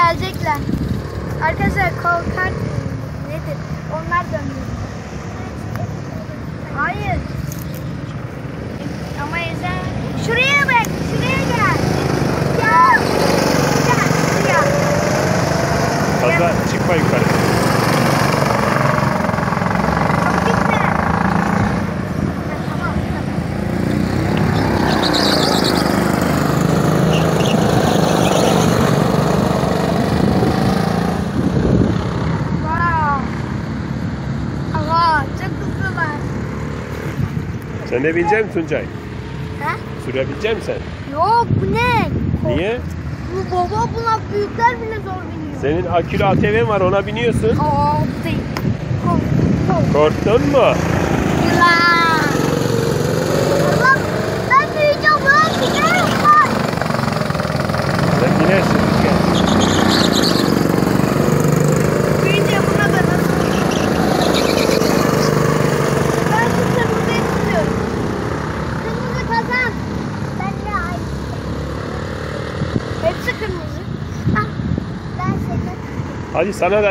Gelecekler. Arkadaşlar korkar nedir? Onlar dönüyor. Hayır. Ama Ezel. Şuraya bak. Şuraya gel. Ya. Gel. Şuraya. Fazla çıkma yukarı. Bak gitme. Ha, Tamam. Wow. Aha, çok hızlılar. Sen de bilecek misin Tuncay? Ha? Sürebilecek misin sen? Yok bu ne? Niye? Bu baba buna büyükler bile zor biniyor. Senin akülü ATV'n var ona biniyorsun. Aa değil. Kork, kork. Korktun mu? Hadi sana da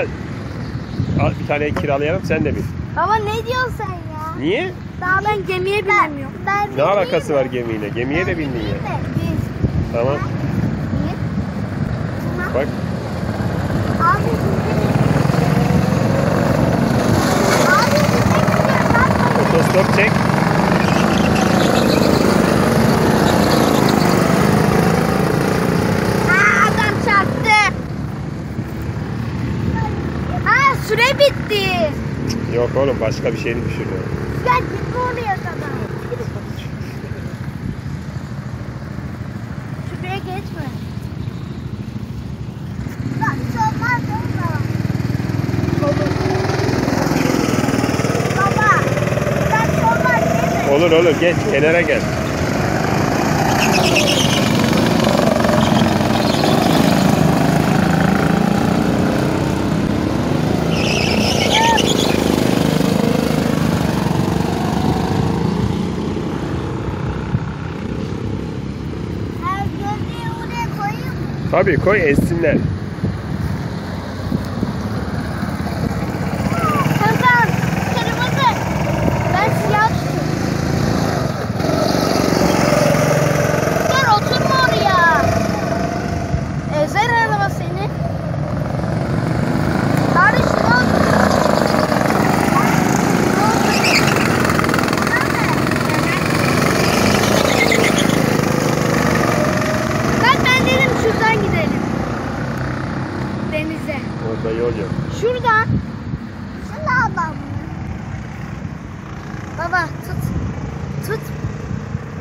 al bir tane kiralayalım sen de bin. Baba ne diyorsun sen ya? Niye? Daha ben gemiye binemiyorum. Ben, Ne alakası var gemiyle? Gemiye de bindin ya. Tamam. Niye? Bak Abi Abi otostop çek. Süre bitti. Yok oğlum başka bir şeyini düşürüyor. Gel git oraya kadar. Şuraya geçme. Bak olmaz olmaz. Olur olur geç kenara gel. Tabii koy essinler. Denize. Orada yol yok. Şuradan. Şuradan. Baba tut. Tut.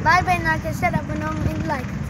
Bay bayın arkadaşlar abone olmayı like.